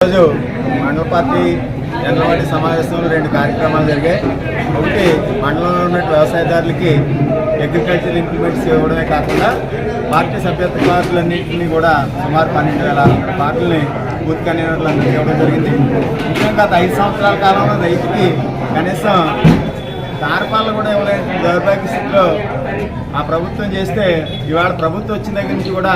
ఈరోజు మండల party general సమావేశంలో రెండు కార్యక్రమాలు జరిగాయి. ఒకటి మండలంలో ఉన్న వ్యవసాయదారులకి అగ్రికల్చర్ ఇంప్లిమెంట్స్ ఇవ్వడమే కాకుండా పార్టీ సభ్యత్వ కార్డులన్నింటినీ కూడా సుమారు పన్నెండు వేల కార్డులని బూత్ కన్వీనర్లందరికీ ఇవ్వడం జరిగింది. ముఖ్యంగా గత ఐదు సంవత్సరాల కాలంలో రైతుకి కనీసం తారపాలను కూడా ఇవ్వలేని దౌర్భాగ్య స్థితిలో ఆ ప్రభుత్వం చేస్తే ఇవాళ ప్రభుత్వం వచ్చిన దగ్గర నుంచి కూడా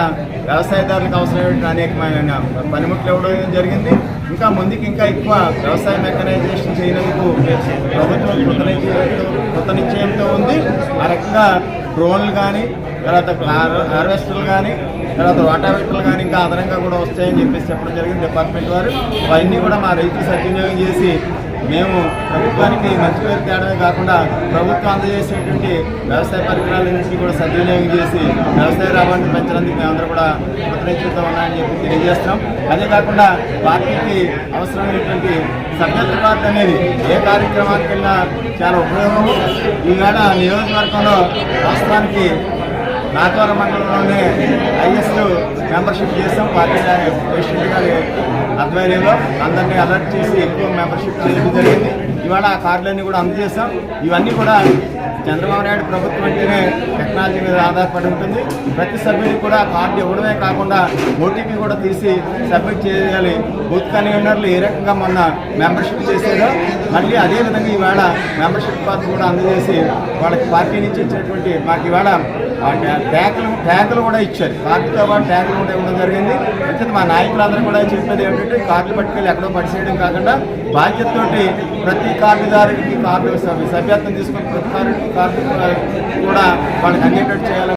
వ్యవసాయదారులకు అవసరమైన అనేకమైన పనిముట్లు ఇవ్వడం జరిగింది. ఇంకా ముందుకు ఇంకా ఎక్కువ వ్యవసాయ మెకనైజేషన్ చేయనందుకు ప్రభుత్వం కృతనిశ్చయంతో కృతనిశ్చయంతో ఉంది. ఆ రకంగా డ్రోన్లు కానీ తర్వాత హార్వెస్టర్లు కానీ తర్వాత రోటావేటర్లు కానీ ఇంకా అదనంగా కూడా వస్తాయని చెప్పేసి చెప్పడం జరిగింది డిపార్ట్మెంట్ వారు. అవన్నీ కూడా మా రైతులు సద్వినియోగం చేసి మేము ప్రభుత్వానికి మంచి పేరు తేడమే కాకుండా ప్రభుత్వం అందజేసేటువంటి వ్యవసాయ పరికరాలన్నింటినీ కూడా సద్వినియోగం చేసి వ్యవసాయ లాభాన్ని పెంచడానికి మేమందరూ కూడా కృతజ్ఞతతో ఉన్నాయని చెప్పి తెలియజేస్తున్నాం. అదే కాకుండా పార్టీకి అవసరమైనటువంటి సభ్యత్వ కార్డు అనేది ఏ కార్యక్రమానికి వెళ్ళినా చాలా ఉపయోగము. ఈవేళ నియోజకవర్గంలో రాష్ట్రానికి నాగవర మండలంలోనే ఐఎస్లు మెంబర్షిప్ చేస్తాం పార్టీ ప్రెసిడెంట్ గారి ఆధ్వర్యంలో అందరినీ అలర్ట్ చేసి ఎక్కువ మెంబర్షిప్ చేయడం జరిగింది. ఇవాళ ఆ కార్డులన్నీ కూడా అందజేస్తాం ఇవన్నీ కూడా చంద్రబాబు నాయుడు ప్రభుత్వం అంటేనే టెక్నాలజీ మీద ఆధారపడి ఉంటుంది. ప్రతి సభ్యుడికి కూడా కార్డు ఇవ్వడమే కాకుండా ఓటీపీ కూడా తీసి సబ్మిట్ చేయాలి. బూత్ కన్వీనర్లు ఏ రకంగా మొన్న మెంబర్షిప్ చేశారో మళ్ళీ అదేవిధంగా ఇవాళ మెంబర్షిప్ కార్డు కూడా అందజేసి వాళ్ళకి పార్టీ నుంచి ఇచ్చినటువంటి మాకు ఇవాళ ఆ ట్యా- ట్యాగులు ట్యాగులు కూడా ఇచ్చారు. కార్డుతో పాటు ట్యాగులు కూడా ఇవ్వడం జరిగింది. అయితే మా నాయకులందరూ కూడా చెప్పేది ఏమిటంటే కార్డులు పట్టుకెళ్ళి ఎక్కడో పడిచేయడం కాకుండా బాధ్యతతోటి ప్రతి కార్డుదారుడికి కార్డు సభ్యత్వం తీసుకుని ప్రతి కార్డు కార్డు కూడా వాళ్ళకి అందేటట్టు చేయాలి